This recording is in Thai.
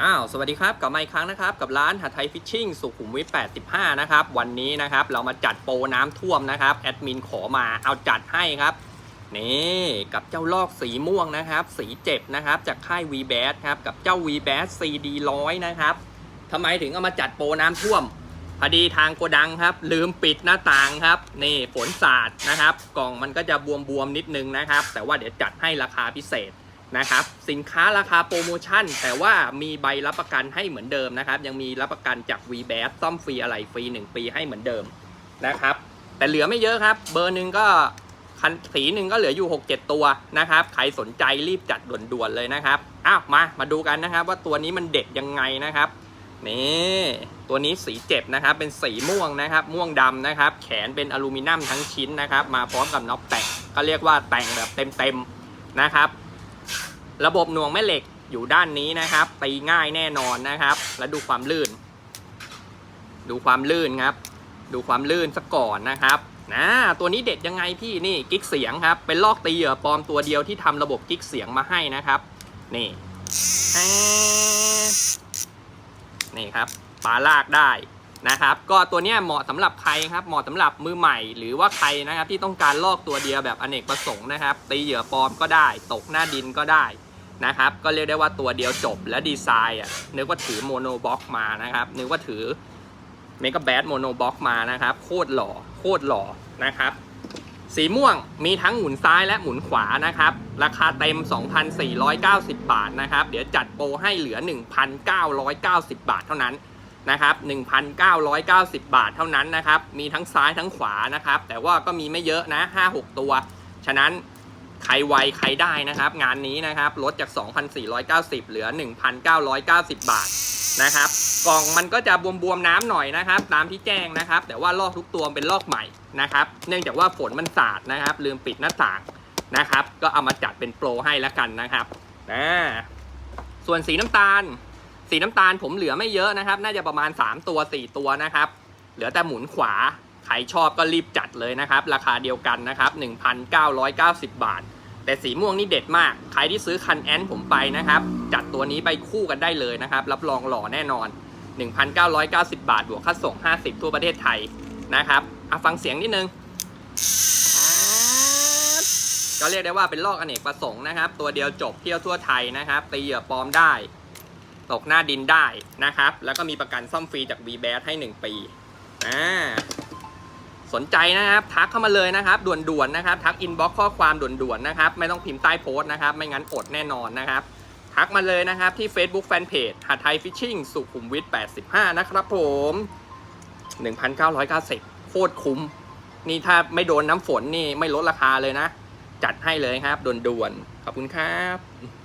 อ้าว สวัสดีครับ กลับมาอีกครั้งนะครับ กับร้านหาไทยฟิชชิ่งสุขุมวิท85 นะครับ วันนี้นะครับ เรามาจัดโปรน้ำท่วมนะครับ แอดมินขอมา เอาจัดให้ครับ นี่กับเจ้าลอกสีม่วงนะครับ สีเจ็บนะครับ จากค่าย v b a s ครับ กับเจ้า v b a s CD 100 นะครับทำไมถึงเอามาจัดโปรน้ำท่วม พอดีทางโกดังครับ ลืมปิดหน้าต่างครับ นี่ฝนสาดนะครับ กล่องมันก็จะบวมๆนิดนึงนะครับ แต่ว่าเดี๋ยวจัดให้ราคาพิเศษ นะครับ สินค้าราคาโปรโมชั่น แต่ว่ามีใบรับประกันให้เหมือนเดิมนะครับ ยังมีรับประกันจาก v b a s ซ่อมฟรีอะไรฟรี 1 ปีให้เหมือนเดิมนะครับ แต่เหลือไม่เยอะครับ เบอร์หนึ่งก็คันสีหนึ่งก็เหลืออยู่ 6-7 ตัวนะครับ ใครสนใจรีบจัดด่วนๆเลยนะครับ อ้าวมา มาดูกันนะครับ ว่าตัวนี้มันเด็ดยังไงนะครับ นี่ ตัวนี้สีเจ็บนะครับ เป็นสีม่วงนะครับ ม่วงดำนะครับ แขนเป็นอลูมิเนียมทั้งชิ้นนะครับ มาพร้อมกับน็อปแต่งก็เรียกว่าแต่งแบบเต็มๆนะครับ ระบบหน่วงแม่เหล็กอยู่ด้านนี้นะครับตีง่ายแน่นอนนะครับ แล้วดูความลื่น ดูความลื่นครับ ดูความลื่นซะก่อนนะครับนะตัวนี้เด็ดยังไงพี่นี่กิ๊กเสียงครับ เป็นลอกตีเหยื่อปลอมตัวเดียวที่ทำระบบกิ๊กเสียงมาให้นะครับ นี่นี่ครับปลาลากได้นะครับ ก็ตัวนี้เหมาะสำหรับใครครับเหมาะสำหรับมือใหม่ หรือว่าใครนะครับที่ต้องการลอกตัวเดียวแบบอเนกประสงค์นะครับ ตีเหยื่อปลอมก็ได้ ตกหน้าดินก็ได้ นะครับ ก็เรียกได้ว่าตัวเดียวจบและดีไซน์อะนึกว่าถือโมโนบ็อกมานะครับ นึกว่าถือเมกะแบดโมโนบ็อกมานะครับ โคตรหล่อโคตรหล่อนะครับ สีม่วงมีทั้งหมุนซ้ายและหมุนขวานะครับ ราคาเต็ม 2,490 บาทนะครับ เดี๋ยวจัดโปรให้เหลือ 1,990 บาทเท่านั้นนะครับ1,990 บาทเท่านั้นนะครับ มีทั้งซ้ายทั้งขวานะครับ แต่ว่าก็มีไม่เยอะนะ 5-6 ตัว ฉะนั้น ใครไวใครได้นะครับ งานนี้นะครับลดจาก 2,490 เหลือ 1,990 บาทนะครับ กล่องมันก็จะบวมๆน้ำหน่อยนะครับ ตามที่แจ้งนะครับ แต่ว่าลอกทุกตัวเป็นลอกใหม่นะครับ เนื่องจากว่าฝนมันสาดนะครับ ลืมปิดหน้าต่างนะครับ ก็เอามาจัดเป็นโปรให้แล้วกันนะครับนะส่วนสีน้ำตาล สีน้ำตาลผมเหลือไม่เยอะนะครับ น่าจะประมาณ 3 ตัว 4 ตัวนะครับ เหลือแต่หมุนขวาใครชอบก็รีบจัดเลยนะครับ ราคาเดียวกันนะครับ 1,990 บาท แต่สีม่วงนี่เด็ดมาก ใครที่ซื้อคันแอนผมไปนะครับ จัดตัวนี้ไปคู่กันได้เลยนะครับ รับรองหล่อแน่นอน 1,990 บาท บวกค่าส่ง 50 ทั่วประเทศไทยนะครับเอาฟังเสียงนิดนึง ก็เรียกได้ว่าเป็นลอกอเนกประสงค์นะครับ ตัวเดียวจบเที่ยวทั่วไทยนะครับตีเหยื่อปลอมได้ ตกหน้าดินได้นะครับ แล้วก็มีประกันซ่อมฟรีจาก v b a s ให้ 1 ปีอ่า สนใจนะครับ ทักเข้ามาเลยนะครับ ด่วนๆนะครับ ทักอินบ็อกข้อความด่วนๆนะครับ ไม่ต้องพิมพ์ใต้โพสต์นะครับ ไม่งั้นอดแน่นอนนะครับ ทักมาเลยนะครับที่ Facebook Fanpage หาไทยฟิชชิ่งสุขุมวิท85 นะครับผม 1,990 โคตรคุ้ม นี่ถ้าไม่โดนน้ำฝนนี่ไม่ลดราคาเลยนะ จัดให้เลยครับด่วนๆขอบคุณครับ